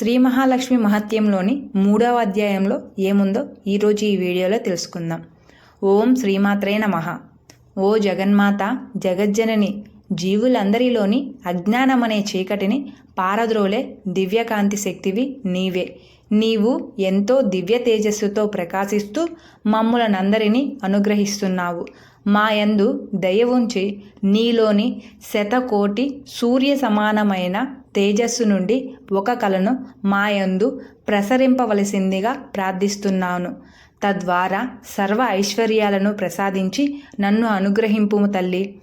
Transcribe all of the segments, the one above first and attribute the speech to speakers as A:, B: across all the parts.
A: శ్రీ మహాలక్ష్మి మహత్యంలోని మూడవ అధ్యాయంలో ఏముందో ఈరోజు ఈ వీడియోలో తెలుసుకుందాం. ఓం శ్రీమాత్రే నమః. ఓ జగన్మాత జగజ్జనని జీవులందరిలోని అజ్ఞానమనే చీకటిని పారద్రోలే దివ్యకాంతి శక్తివి నీవే. నీవు ఎంతో దివ్య తేజస్సుతో ప్రకాశిస్తూ మమ్ములనందరినీ అనుగ్రహిస్తున్నావు. మాయందు దయ ఉంచి నీలోని శతకోటి సూర్య సమానమైన తేజస్సు నుండి ఒక కలను మాయందు ప్రసరింపవలసిందిగా ప్రార్థిస్తున్నాను. తద్వారా సర్వ ఐశ్వర్యాలను ప్రసాదించి నన్ను అనుగ్రహింపుము తల్లి.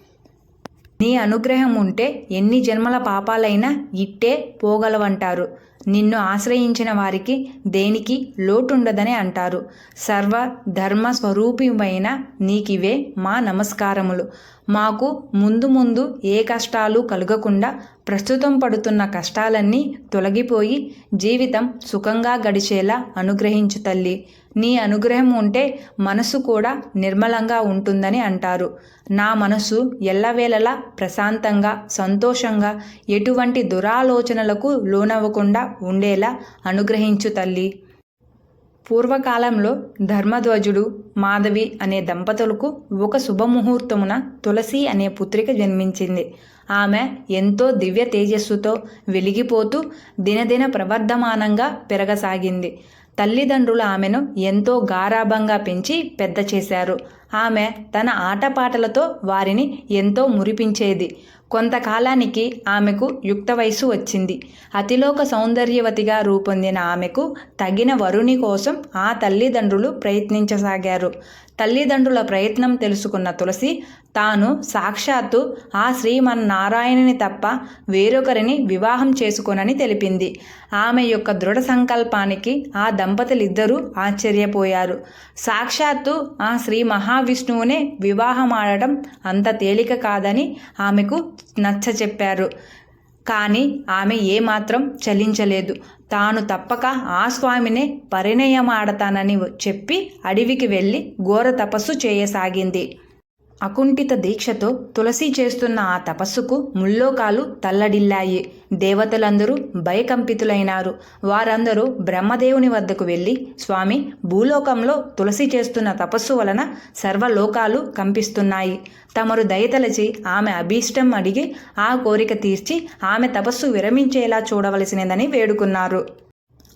A: నీ అనుగ్రహం ఉంటే ఎన్ని జన్మల పాపాలైనా ఇట్టే పోగలవంటారు. నిన్ను ఆశ్రయించిన వారికి దేనికి లోటుండదని అంటారు. సర్వ ధర్మ స్వరూపమైన నీకివే మా నమస్కారములు. మాకు ముందు ముందు ఏ కష్టాలు కలగకుండా ప్రస్తుతం పడుతున్న కష్టాలన్నీ తొలగిపోయి జీవితం సుఖంగా గడిచేలా అనుగ్రహించు తల్లి. నీ అనుగ్రహం ఉంటే మనసు కూడా నిర్మలంగా ఉంటుందని అంటారు. నా మనసు ఎల్లవేళలా ప్రశాంతంగా సంతోషంగా ఎటువంటి దురాలోచనలకు లోనవ్వకుండా ఉండేలా అనుగ్రహించు తల్లి. పూర్వకాలంలో ధర్మధ్వజుడు మాధవి అనే దంపతులకు ఒక శుభముహూర్తమున తులసి అనే పుత్రిక జన్మించింది. ఆమె ఎంతో దివ్య తేజస్సుతో వెలిగిపోతూ దినదిన ప్రవర్ధమానంగా పెరగసాగింది. తల్లిదండ్రులు ఆమెను ఎంతో గారాభంగా పెంచి పెద్ద చేశారు. ఆమె తన ఆటపాటలతో వారిని ఎంతో మురిపించేది. కొంతకాలానికి ఆమెకు యుక్త వయసు వచ్చింది. అతిలోక సౌందర్యవతిగా రూపొందిన ఆమెకు తగిన వరుని కోసం ఆ తల్లిదండ్రులు ప్రయత్నించసాగారు. తల్లిదండ్రుల ప్రయత్నం తెలుసుకున్న తులసి తాను సాక్షాత్తు ఆ శ్రీమన్నారాయణని తప్ప వేరొకరిని వివాహం చేసుకోనని తెలిపింది. ఆమె యొక్క దృఢ సంకల్పానికి ఆ దంపతులిద్దరూ ఆశ్చర్యపోయారు. సాక్షాత్తు ఆ శ్రీ మహావిష్ణువునే వివాహమాడటం అంత తేలిక కాదని ఆమెకు నచ్చ చెప్పారు కానీ ఆమె ఏమాత్రం చలించలేదు. తాను తప్పక ఆ స్వామినే పరిణయమాడతానని చెప్పి అడవికి వెళ్ళి ఘోర తపస్సు చేయసాగింది. అకుంఠిత దీక్షతో తులసి చేస్తున్న ఆ తపస్సుకు ముల్లోకాలు తల్లడిల్లాయి. దేవతలందరూ భయకంపితులైనారు. వారందరూ బ్రహ్మదేవుని వద్దకు వెళ్ళి స్వామి భూలోకంలో తులసి చేస్తున్న తపస్సు వలన సర్వలోకాలు కంపిస్తున్నాయి. తమరు దయతలచి ఆమె అభీష్టం అడిగి ఆ కోరిక తీర్చి ఆమె తపస్సు విరమించేలా చూడవలసినదని వేడుకున్నారు.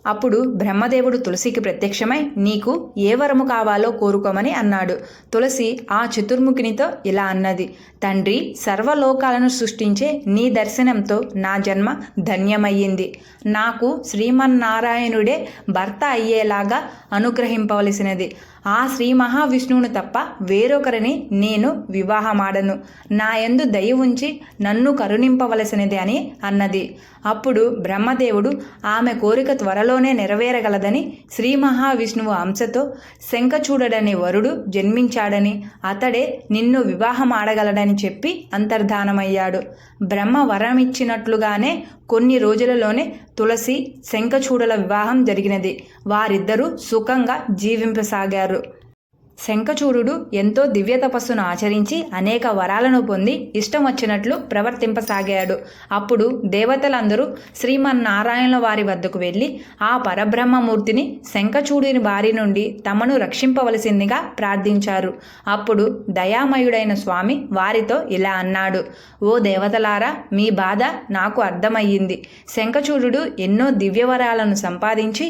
A: అప్పుడు బ్రహ్మదేవుడు తులసికి ప్రత్యక్షమై నీకు ఏ వరము కావాలో కోరుకోమని అన్నాడు. తులసి ఆ చతుర్ముఖినితో ఇలా అన్నది తండ్రి సర్వలోకాలను సృష్టించే నీ దర్శనంతో నా జన్మ ధన్యమయ్యింది. నాకు శ్రీమన్నారాయణుడే భర్త అయ్యేలాగా అనుగ్రహింపవలసినది. ఆ శ్రీ మహావిష్ణువును తప్ప వేరొకరిని నేను వివాహమాడను. నా యందు దయ ఉంచి నన్ను కరుణింపవలసినది అని అన్నది. అప్పుడు బ్రహ్మదేవుడు ఆమె కోరిక త్వరలోనే నెరవేరగలదని శ్రీ మహావిష్ణువు అంశతో శంఖచూడడని వరుడు జన్మించాడని అతడే నిన్ను వివాహం ఆడగలడని చెప్పి అంతర్ధానమయ్యాడు. బ్రహ్మ వరమిచ్చినట్లుగానే కొన్ని రోజులలోనే తులసి శంఖచూడల వివాహం జరిగినది. వారిద్దరూ సుఖంగా జీవింపసాగారు. శంఖచూడుడు ఎంతో దివ్య తపస్సును ఆచరించి అనేక వరాలను పొంది ఇష్టం వచ్చినట్లు ప్రవర్తింపసాగాడు. అప్పుడు దేవతలందరూ శ్రీమన్నారాయణుల వారి వద్దకు వెళ్ళి ఆ పరబ్రహ్మమూర్తిని శంఖచూడిని బారి నుండి తమను రక్షింపవలసిందిగా ప్రార్థించారు. అప్పుడు దయామయుడైన స్వామి వారితో ఇలా అన్నాడు ఓ దేవతలారా మీ బాధ నాకు అర్థమయ్యింది. శంఖచూడు ఎన్నో దివ్యవరాలను సంపాదించి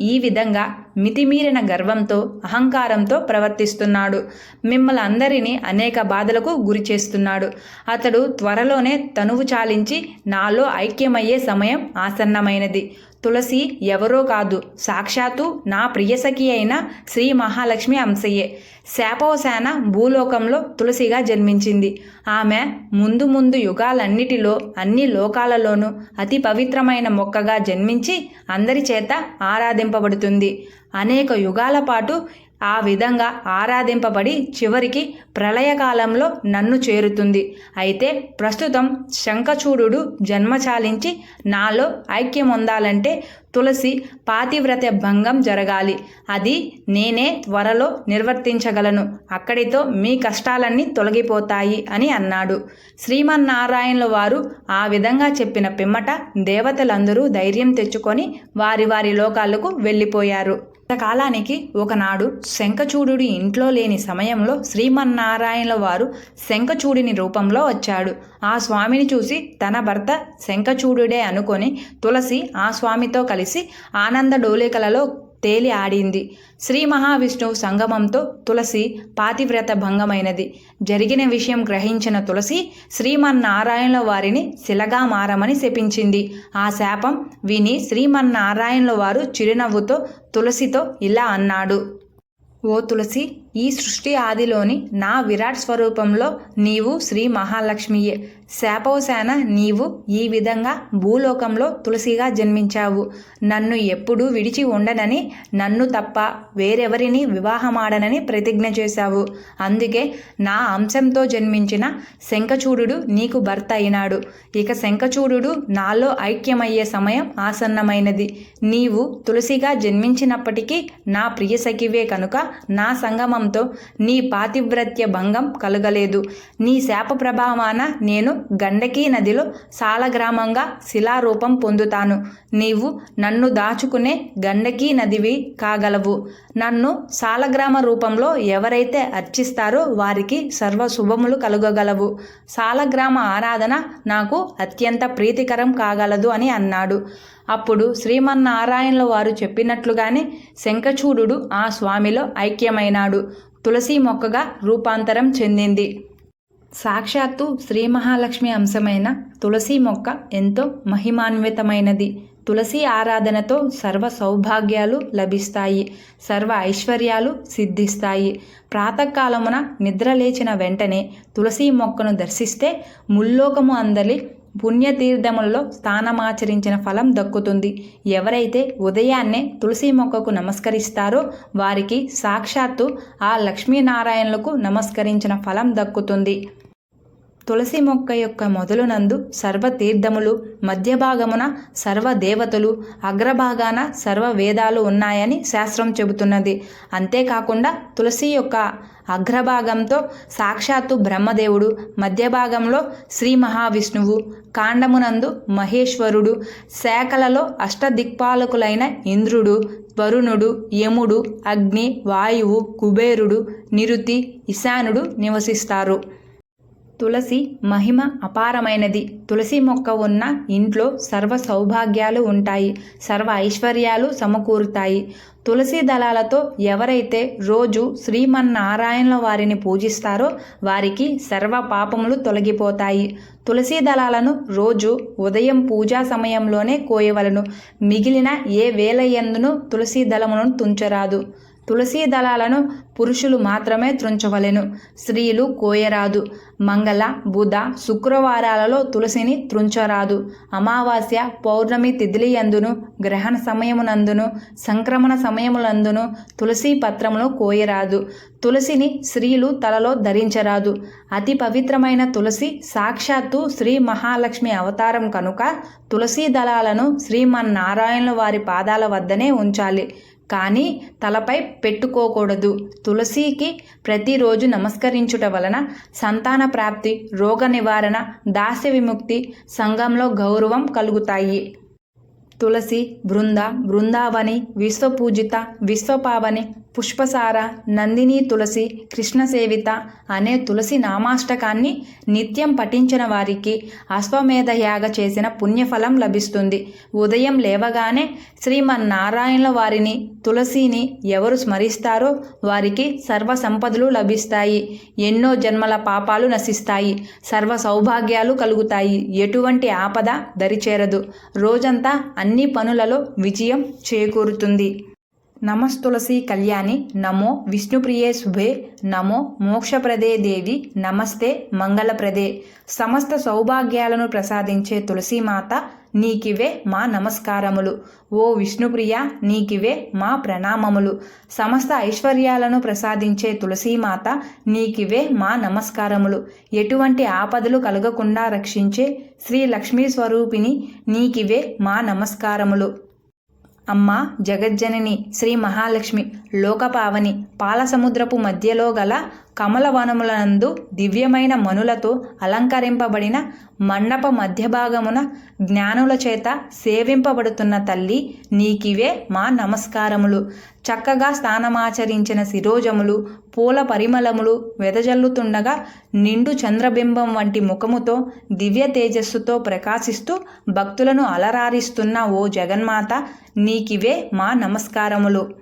A: ఈ విధంగా మితిమీరిన గర్వంతో అహంకారంతో ప్రవర్తిస్తున్నాడు. మిమ్మల్ని అందరినీ అనేక బాధలకు గురి చేస్తున్నాడు. అతడు త్వరలోనే తనువు చాలించి నాలో ఐక్యమయ్యే సమయం ఆసన్నమైనది. తులసి ఎవరో కాదు సాక్షాత్తు నా ప్రియసఖి అయిన శ్రీ మహాలక్ష్మి అంశయ్యే శాపవశాన భూలోకంలో తులసిగా జన్మించింది. ఆమె ముందు ముందు యుగాలన్నిటిలో అన్ని లోకాలలోనూ అతి పవిత్రమైన మొక్కగా జన్మించి అందరి చేత ఆరాధింపబడుతుంది. అనేక యుగాల పాటు ఆ విధంగా ఆరాధింపబడి చివరికి ప్రళయకాలంలో నన్ను చేరుతుంది. అయితే ప్రస్తుతం శంఖచూడు జన్మచాలించి నాలో ఐక్యం ఉందాలంటే తులసి పాతివ్రత భంగం జరగాలి. అది నేనే త్వరలో నిర్వర్తించగలను. అక్కడితో మీ కష్టాలన్నీ తొలగిపోతాయి అని అన్నాడు. శ్రీమన్నారాయణుల వారు ఆ విధంగా చెప్పిన పిమ్మట దేవతలందరూ ధైర్యం తెచ్చుకొని వారి వారి లోకాలకు వెళ్ళిపోయారు. కాలానికి ఒకనాడు శంఖచూడు ఇంట్లో లేని సమయంలో శ్రీమన్నారాయణుల వారు శంఖచూడిని రూపంలో వచ్చాడు. ఆ స్వామిని చూసి తన భర్త శంఖచూడుడే అనుకొని తులసి ఆ స్వామితో కలిసి ఆనంద డోలికలలో తేలి ఆడింది. శ్రీ మహావిష్ణువు సంగమంతో తులసి పాతివ్రత భంగమైనది. జరిగిన విషయం గ్రహించిన తులసి శ్రీమన్నారాయణుల వారిని శిలగా మారమని శపించింది. ఆ శాపం విని శ్రీమన్నారాయణుల వారు చిరునవ్వుతో తులసితో ఇలా అన్నాడు. ఓ తులసి ఈ సృష్టి ఆదిలోని నా విరాట్ స్వరూపంలో నీవు శ్రీ మహాలక్ష్మియే. శాపవశాన నీవు ఈ విధంగా భూలోకంలో తులసిగా జన్మించావు. నన్ను ఎప్పుడూ విడిచి ఉండనని నన్ను తప్ప వేరెవరిని వివాహమాడనని ప్రతిజ్ఞ చేశావు. అందుకే నా అంశంతో జన్మించిన శంఖచూడు నీకు భర్త అయినాడు. ఇక శంఖచూడు నాలో ఐక్యమయ్యే సమయం ఆసన్నమైనది. నీవు తులసిగా జన్మించినప్పటికీ నా ప్రియసఖివే కనుక నా సంగమంతో నీ పాతివ్రత్య భంగం కలగలేదు. నీ శాప ప్రభావాన నేను గండకీ నదిలో సాలగ్రామంగా శిలారూపం పొందుతాను. నీవు నన్ను దాచుకునే గండకీ నదివి కాగలవు. నన్ను సాలగ్రామ రూపంలో ఎవరైతే అర్చిస్తారో వారికి సర్వ శుభములు కలుగగలవు. సాలగ్రామ ఆరాధన నాకు అత్యంత ప్రీతికరం కాగలదు అని అన్నాడు. అప్పుడు శ్రీమన్నారాయణుల వారు చెప్పినట్లుగానే శంఖచూడు ఆ స్వామిలో ఐక్యమైనాడు. తులసి మొక్కగా రూపాంతరం చెందింది. సాక్షాత్తు శ్రీ మహాలక్ష్మి అంశమైన తులసి మొక్క ఎంతో మహిమాన్వితమైనది. తులసి ఆరాధనతో సర్వ సౌభాగ్యాలు లభిస్తాయి సర్వ ఐశ్వర్యాలు సిద్ధిస్తాయి. ప్రాతకాలమున నిద్రలేచిన వెంటనే తులసి మొక్కను దర్శిస్తే ముల్లోకము అందలి పుణ్యతీర్థములలో స్థానమాచరించిన ఫలం దక్కుతుంది. ఎవరైతే ఉదయాన్నే తులసి మొక్కకు నమస్కరిస్తారో వారికి సాక్షాత్తు ఆ లక్ష్మీనారాయణులకు నమస్కరించిన ఫలం దక్కుతుంది. తులసి మొక్క యొక్క మొదలునందు సర్వతీర్థములు మధ్యభాగమున మధ్య భాగమున సర్వ దేవతలు అగ్రభాగాన సర్వ వేదాలు ఉన్నాయని శాస్త్రం చెబుతున్నది. అంతేకాకుండా తులసి యొక్క అగ్రభాగంతో సాక్షాత్తు బ్రహ్మదేవుడు మధ్య భాగంలో శ్రీ మహావిష్ణువు కాండమునందు మహేశ్వరుడు శాఖలలో అష్టదిక్పాలకులైన ఇంద్రుడు వరుణుడు యముడు అగ్ని వాయువు కుబేరుడు నిరుతి ఇశానుడు నివసిస్తారు. తులసి మహిమ అపారమైనది. తులసి మొక్క ఉన్న ఇంట్లో సర్వ సౌభాగ్యాలు ఉంటాయి. సర్వ ఐశ్వర్యాలు సమకూరుతాయి. తులసి దళాలతో ఎవరైతే రోజు శ్రీమన్నారాయణుల వారిని పూజిస్తారో వారికి సర్వ పాపములు తొలగిపోతాయి. తులసి దళాలను రోజు ఉదయం పూజా సమయంలోనే కోయవలను. మిగిలిన ఏ వేల ఎందును తులసి దళములను తుంచరాదు. తులసీ దళాలను పురుషులు మాత్రమే త్రుంచవలెను. స్త్రీలు కోయరాదు. మంగళ బుధ శుక్రవారాలలో తులసిని త్రుంచరాదు. అమావాస్య పౌర్ణమి తిథిలియందును గ్రహణ సమయమునందును సంక్రమణ సమయములందును తులసి పత్రమును కోయరాదు. తులసిని స్త్రీలు తలలో ధరించరాదు. అతి పవిత్రమైన తులసి సాక్షాత్తు శ్రీ మహాలక్ష్మి అవతారం కనుక తులసీ దళాలను శ్రీమన్నారాయణుల వారి పాదాల వద్దనే ఉంచాలి. కానీ తలపై పెట్టుకోకూడదు. తులసికి ప్రతిరోజు నమస్కరించుట వలన సంతాన ప్రాప్తి రోగ నివారణ దాస్య విముక్తి సంఘంలో గౌరవం కలుగుతాయి. తులసి బృంద బృందావని విశ్వపూజిత విశ్వపావని పుష్పసార నందిని తులసి కృష్ణ సేవిత అనే తులసి నామాష్టకాన్ని నిత్యం పఠించిన వారికి అశ్వమేధయాగ చేసిన పుణ్యఫలం లభిస్తుంది. ఉదయం లేవగానే శ్రీమన్నారాయణ వారిని తులసిని ఎవరు స్మరిస్తారో వారికి సర్వ సంపదలు లభిస్తాయి. ఎన్నో జన్మల పాపాలు నశిస్తాయి. సర్వ సౌభాగ్యాలు కలుగుతాయి. ఎటువంటి ఆపద దరిచేరదు. రోజంతా అన్ని పనులలో విజయం చేకూరుతుంది. నమస్తులసి కళ్యాణి నమో విష్ణుప్రియే శుభే నమో మోక్షప్రదే దేవి నమస్తే మంగళప్రదే. సమస్త సౌభాగ్యాలను ప్రసాదించే తులసీమాత నీకివే మా నమస్కారములు. ఓ విష్ణుప్రియ నీకివే మా ప్రణామములు. సమస్త ఐశ్వర్యాలను ప్రసాదించే తులసీమాత నీకివే మా నమస్కారములు. ఎటువంటి ఆపదలు కలగకుండా రక్షించే శ్రీ లక్ష్మీ స్వరూపిణి నీకివే మా నమస్కారములు. అమ్మ జగజ్జనని శ్రీ మహాలక్ష్మి లోకపావని పాలసముద్రపు మధ్యలో గల కమలవనములందు దివ్యమైన మనులతో అలంకరింపబడిన మండప మధ్యభాగమున జ్ఞానుల చేత సేవింపబడుతున్న తల్లి నీకివే మా నమస్కారములు. చక్కగా స్థానమాచరించిన శిరోజములు పూల పరిమళములు వెదజల్లుతుండగా నిండు చంద్రబింబం వంటి ముఖముతో దివ్య తేజస్సుతో ప్రకాశిస్తూ భక్తులను అలరారిస్తున్న ఓ జగన్మాత నీకివే మా నమస్కారములు.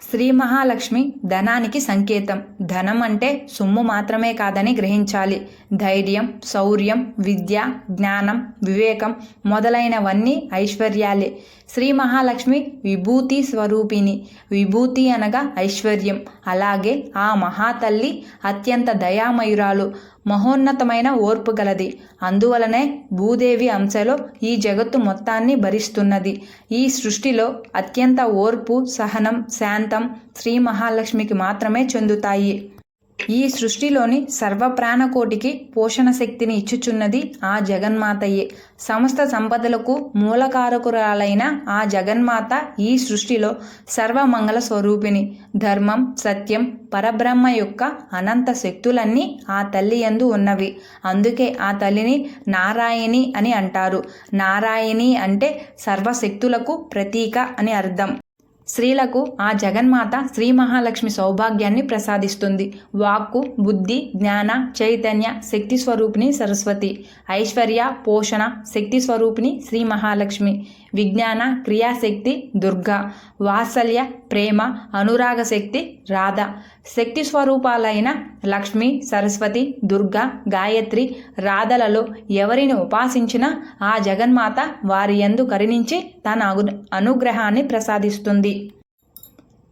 A: శ్రీ మహాలక్ష్మి ధనానికి సంకేతం. ధనం అంటే సొమ్ము మాత్రమే కాదని గ్రహించాలి. ధైర్యం శౌర్యం విద్య జ్ఞానం వివేకం మొదలైనవన్నీ ఐశ్వర్యాలే. శ్రీ మహాలక్ష్మి విభూతి స్వరూపిణి. విభూతి అనగా ఐశ్వర్యం. అలాగే ఆ మహాతల్లి అత్యంత దయామయురాలు. మహోన్నతమైన ఓర్పు గలది. అందువలనే భూదేవి అంశలో ఈ జగత్తు మొత్తాన్ని భరిస్తున్నది. ఈ సృష్టిలో అత్యంత ఓర్పు సహనం శాంతం శ్రీ మహాలక్ష్మికి మాత్రమే చెందుతాయి. ఈ సృష్టిలోని సర్వప్రాణకోటికి పోషణ శక్తిని ఇచ్చుచున్నది ఆ జగన్మాతయే. సమస్త సంపదలకు మూలకారకురాలైన ఆ జగన్మాత ఈ సృష్టిలో సర్వమంగళ స్వరూపిణి ధర్మం సత్యం పరబ్రహ్మ యొక్క అనంత శక్తులన్నీ ఆ తల్లి యందు ఉన్నవి. అందుకే ఆ తల్లిని నారాయణి అని అంటారు. నారాయణి అంటే సర్వశక్తులకు ప్రతీక అని అర్థం. స్త్రీలకు ఆ జగన్మాత శ్రీ మహాలక్ష్మి సౌభాగ్యాన్ని ప్రసాదిస్తుంది. వాక్కు బుద్ధి జ్ఞాన చైతన్య శక్తి స్వరూపిణి సరస్వతి. ఐశ్వర్య పోషణ శక్తి స్వరూపిణి శ్రీ మహాలక్ష్మి. విజ్ఞాన క్రియాశక్తి దుర్గా వాత్సల్య ప్రేమ అనురాగ శక్తి రాధ. శక్తి స్వరూపాలైన లక్ష్మి సరస్వతి దుర్గా గాయత్రి రాధలలో ఎవరిని ఉపాసించినా ఆ జగన్మాత వారి యందు కరుణించి తన అనుగ్రహాన్ని ప్రసాదిస్తుంది.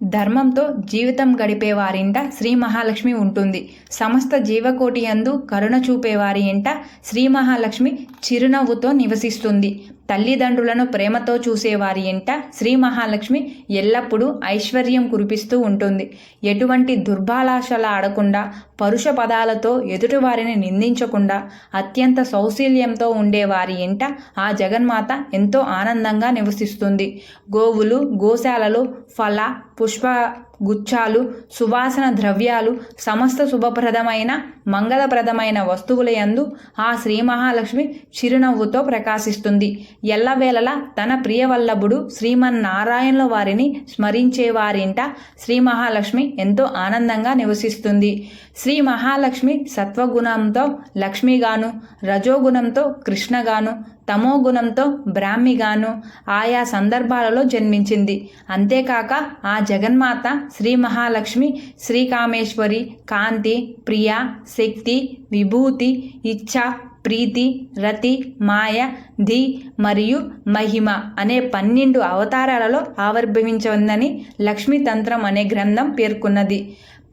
A: ధర్మంతో జీవితం గడిపే వారింట శ్రీ మహాలక్ష్మి ఉంటుంది. సమస్త జీవకోటి యందు కరుణ చూపేవారి ఇంట శ్రీ మహాలక్ష్మి చిరునవ్వుతో నివసిస్తుంది. తల్లిదండ్రులను ప్రేమతో చూసేవారి ఇంట శ్రీ మహాలక్ష్మి ఎల్లప్పుడూ ఐశ్వర్యం కురిపిస్తూ ఉంటుంది. ఎటువంటి దుర్భాలాశల ఆడకుండా పరుష పదాలతో ఎదుటివారిని నిందించకుండా అత్యంత సౌశీల్యంతో ఉండేవారి ఇంట ఆ జగన్మాత ఎంతో ఆనందంగా నివసిస్తుంది. గోవులు గోశాలలు ఫల పుష్ప గుచ్చాలు సువాసన ద్రవ్యాలు సమస్త శుభప్రదమైన మంగళప్రదమైన వస్తువుల యందు ఆ శ్రీ మహాలక్ష్మి చిరునవ్వుతో ప్రకాశిస్తుంది. ఎల్లవేళలా తన ప్రియవల్లభుడు శ్రీమన్నారాయణుల వారిని స్మరించే వారింట శ్రీ మహాలక్ష్మి ఎంతో ఆనందంగా నివసిస్తుంది. శ్రీ మహాలక్ష్మి సత్వగుణంతో లక్ష్మిగాను రజోగుణంతో కృష్ణగాను తమో గుణంతో బ్రాహ్మిగాను ఆయా సందర్భాలలో జన్మించింది. అంతేకాక ఆ జగన్మాత శ్రీ మహాలక్ష్మి శ్రీకామేశ్వరి కాంతి ప్రియ శక్తి విభూతి ఇచ్ఛ ప్రీతి రతి మాయ ధి మరియు మహిమ అనే పన్నెండు అవతారాలలో ఆవిర్భవించవుందని లక్ష్మీతంత్రం అనే గ్రంథం పేర్కొన్నది.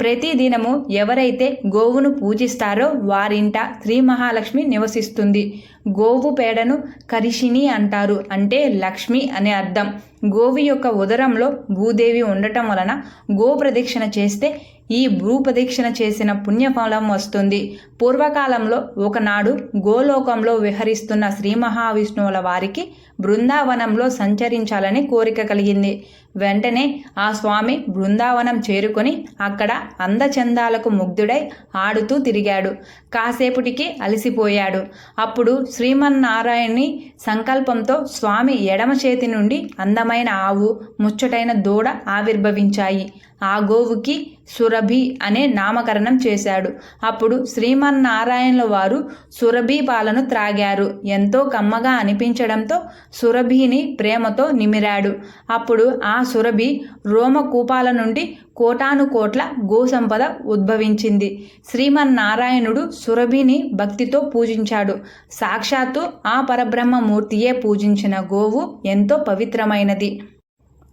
A: ప్రతిదినము ఎవరైతే గోవును పూజిస్తారో వారింట శ్రీ మహాలక్ష్మి నివసిస్తుంది. గోవు పేడను కరిషిని అంటారు. అంటే లక్ష్మి అనే అర్థం. గోవు యొక్క ఉదరంలో భూదేవి ఉండటం వలన గో ప్రదక్షిణ చేస్తే ఈ భూ ప్రదక్షిణ చేసిన పుణ్యఫలం వస్తుంది. పూర్వకాలంలో ఒకనాడు గోలోకంలో విహరిస్తున్న శ్రీ మహావిష్ణువుల వారికి బృందావనంలో సంచరించాలని కోరిక కలిగింది. వెంటనే ఆ స్వామి బృందావనం చేరుకొని అక్కడ అందచందాలకు ముగ్ధుడై ఆడుతూ తిరిగాడు. కాసేపటికి అలసిపోయాడు. అప్పుడు శ్రీమన్నారాయణి సంకల్పంతో స్వామి ఎడమ చేతి నుండి అందమైన ఆవు ముచ్చటైన దూడ ఆవిర్భవించాయి. ఆ గోవుకి సురభి అనే నామకరణం చేశాడు. అప్పుడు శ్రీమన్నారాయణుల వారు సురభి పాలను త్రాగారు. ఎంతో కమ్మగా అనిపించడంతో సురభిని ప్రేమతో నిమిరాడు. అప్పుడు ఆ సురభి రోమకూపాల నుండి కోటాను కోట్ల గోసంపద ఉద్భవించింది. శ్రీమన్నారాయణుడు సురభిని భక్తితో పూజించాడు. సాక్షాత్తు ఆ పరబ్రహ్మమూర్తియే పూజించిన గోవు ఎంతో పవిత్రమైనది.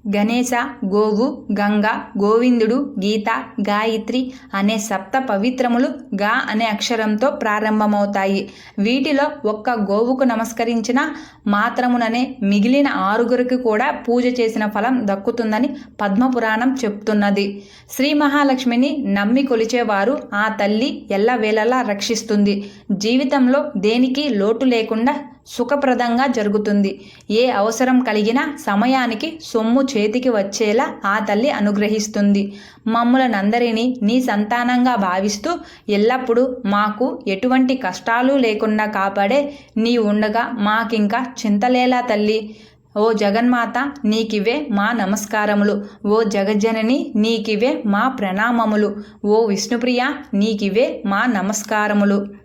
A: గణేశ గోవు గంగ గోవిందుడు గీత గాయత్రి అనే సప్త పవిత్రములు గా అనే అక్షరంతో ప్రారంభమవుతాయి. వీటిలో ఒక్క గోవుకు నమస్కరించిన మాత్రముననే మిగిలిన ఆరుగురికి కూడా పూజ చేసిన ఫలం దక్కుతుందని పద్మపురాణం చెప్తున్నది. శ్రీ మహాలక్ష్మిని నమ్మి కొలిచేవారు ఆ తల్లి ఎల్లవేళలా రక్షిస్తుంది. జీవితంలో దేనికి లోటు లేకుండా సుఖప్రదంగా జరుగుతుంది. ఏ అవసరం కలిగినా సమయానికి సొమ్ము చేతికి వచ్చేలా ఆ తల్లి అనుగ్రహిస్తుంది. మమ్ములనందరినీ నీ సంతానంగా భావిస్తూ ఎల్లప్పుడూ మాకు ఎటువంటి కష్టాలు లేకుండా కాపాడే నీ ఉండగా మాకింకా చింతలేలా తల్లి. ఓ జగన్మాత నీకివే మా నమస్కారములు. ఓ జగజ్జనని నీకివే మా ప్రణామములు. ఓ విష్ణుప్రియ నీకివే మా నమస్కారములు.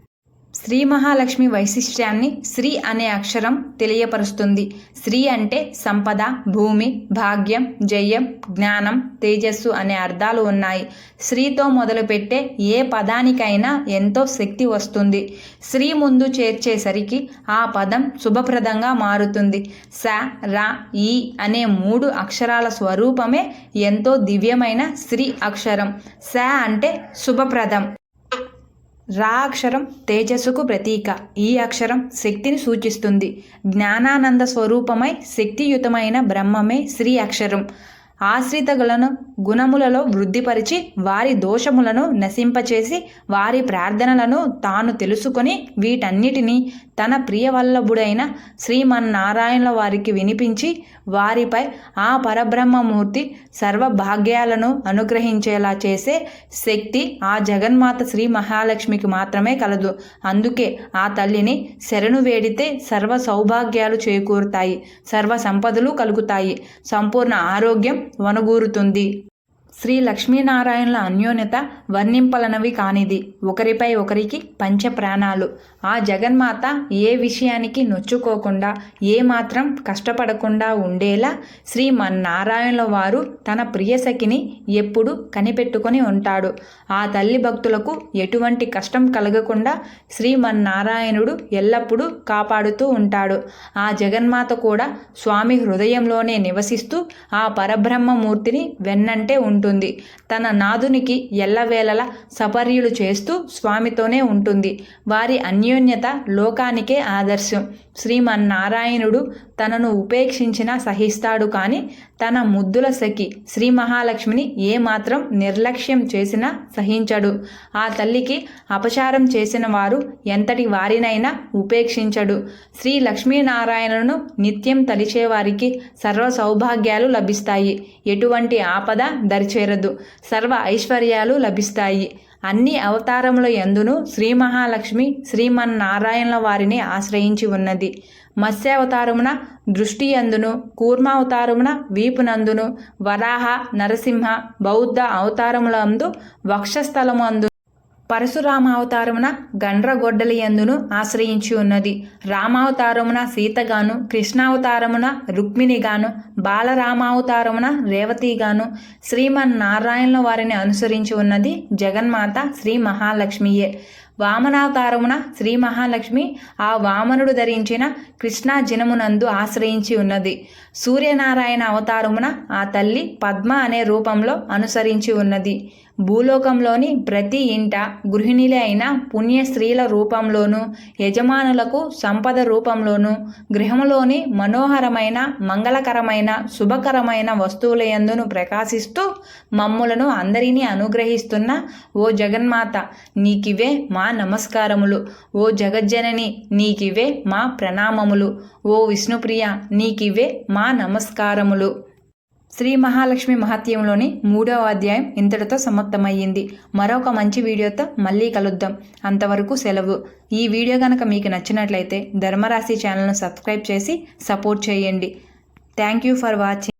A: శ్రీ మహాలక్ష్మి వైశిష్ట్యాన్ని శ్రీ అనే అక్షరం తెలియపరుస్తుంది. శ్రీ అంటే సంపద భూమి భాగ్యం జయం జ్ఞానం తేజస్సు అనే అర్థాలు ఉన్నాయి. శ్రీతో మొదలుపెట్టే ఏ పదానికైనా ఎంతో శక్తి వస్తుంది. శ్రీ ముందు చేర్చేసరికి ఆ పదం శుభప్రదంగా మారుతుంది. స రా ఈ అనే మూడు అక్షరాల స్వరూపమే ఎంతో దివ్యమైన శ్రీ అక్షరం. స అంటే శుభప్రదం. రా అక్షరం తేజస్సుకు ప్రతీక. ఈ అక్షరం శక్తిని సూచిస్తుంది. జ్ఞానానంద స్వరూపమై శక్తియుతమైన బ్రహ్మమే శ్రీ అక్షరం. ఆశ్రితగులను గుణములలో వృద్ధిపరిచి వారి దోషములను నశింపచేసి వారి ప్రార్థనలను తాను తెలుసుకొని వీటన్నిటినీ తన ప్రియవల్లభుడైన శ్రీమన్నారాయణుల వారికి వినిపించి వారిపై ఆ పరబ్రహ్మమూర్తి సర్వభాగ్యాలను అనుగ్రహించేలా చేసే శక్తి ఆ జగన్మాత శ్రీ మహాలక్ష్మికి మాత్రమే కలదు. అందుకే ఆ తల్లిని శరణు వేడితే సర్వ సౌభాగ్యాలు చేకూరుతాయి సర్వ సంపదలు కలుగుతాయి. సంపూర్ణ ఆరోగ్యం వనగూరుతుంది శ్రీ లక్ష్మీనారాయణుల అన్యోన్యత వర్ణింపలనవి కానిది. ఒకరిపై ఒకరికి పంచ ప్రాణాలు. ఆ జగన్మాత ఏ విషయానికి నొచ్చుకోకుండా ఏమాత్రం కష్టపడకుండా ఉండేలా శ్రీమన్నారాయణుల వారు తన ప్రియసఖిని ఎప్పుడు కనిపెట్టుకొని ఉంటాడు. ఆ తల్లి భక్తులకు ఎటువంటి కష్టం కలగకుండా శ్రీమన్నారాయణుడు ఎల్లప్పుడూ కాపాడుతూ ఉంటాడు. ఆ జగన్మాత కూడా స్వామి హృదయంలోనే నివసిస్తూ ఆ పరబ్రహ్మమూర్తిని వెన్నంటే ఉంటుంది ఉంటుంది. తన నాదునికి ఎల్లవేళలా సపర్యులు చేస్తూ స్వామితోనే ఉంటుంది. వారి అన్యోన్యత లోకానికే ఆదర్శం. శ్రీమన్నారాయణుడు తనను ఉపేక్షించినా సహిస్తాడు కానీ తన ముద్దుల సఖి శ్రీ మహాలక్ష్మిని ఏమాత్రం నిర్లక్ష్యం చేసినా సహించడు. ఆ తల్లికి అపచారం చేసిన వారు ఎంతటి వారినైనా ఉపేక్షించడు. శ్రీ లక్ష్మీనారాయణను నిత్యం తలిచేవారికి సర్వ సౌభాగ్యాలు లభిస్తాయి. ఎటువంటి ఆపద దరిచేరదు. సర్వ ఐశ్వర్యాలు లభిస్తాయి. అన్ని అవతారముల ఎందును శ్రీ మహాలక్ష్మి శ్రీమన్నారాయణుల వారిని ఆశ్రయించి ఉన్నది. మత్స్యావతారమున దృష్టి అందును కూర్మావతారమున వీపునందును వరాహ నరసింహ బౌద్ధ అవతారములందు వక్షస్థలము అందు పరశురామావతారమున గండ్రగొడ్డలి ఎందును ఆశ్రయించి ఉన్నది. రామావతారమున సీతగాను కృష్ణావతారమున రుక్మిణిగాను బాలరామావతారమున రేవతిగాను శ్రీమన్నారాయణ వారిని అనుసరించి ఉన్నది జగన్మాత శ్రీ మహాలక్ష్మియే. వామనావతారమున శ్రీ మహాలక్ష్మి ఆ వామనుడు ధరించిన కృష్ణా జనమునందు ఆశ్రయించి ఉన్నది. సూర్యనారాయణ అవతారమున ఆ తల్లి పద్మ అనే రూపంలో అనుసరించి ఉన్నది. భూలోకంలోని ప్రతి ఇంట గృహిణిలే అయిన పుణ్య స్త్రీల రూపంలోనూ యజమానులకు సంపద రూపంలోనూ గృహంలోని మనోహరమైన మంగళకరమైన శుభకరమైన వస్తువుల యందును ప్రకాశిస్తూ మమ్ములను అందరినీ అనుగ్రహిస్తున్న ఓ జగన్మాత నీకివే మా నమస్కారములు. ఓ జగజ్జనని నీకివే మా ప్రణామములు. ఓ విష్ణుప్రియ నీకివే మా నమస్కారములు. శ్రీ మహాలక్ష్మి మహత్యంలోని మూడవ అధ్యాయం ఇంతటితో సమాప్తమయ్యింది. మరొక మంచి వీడియోతో మళ్ళీ కలుద్దాం. అంతవరకు సెలవు. ఈ వీడియో కనుక మీకు నచ్చినట్లయితే ధర్మరాశి ఛానల్ను సబ్స్క్రైబ్ చేసి సపోర్ట్ చేయండి. Thank you for watching.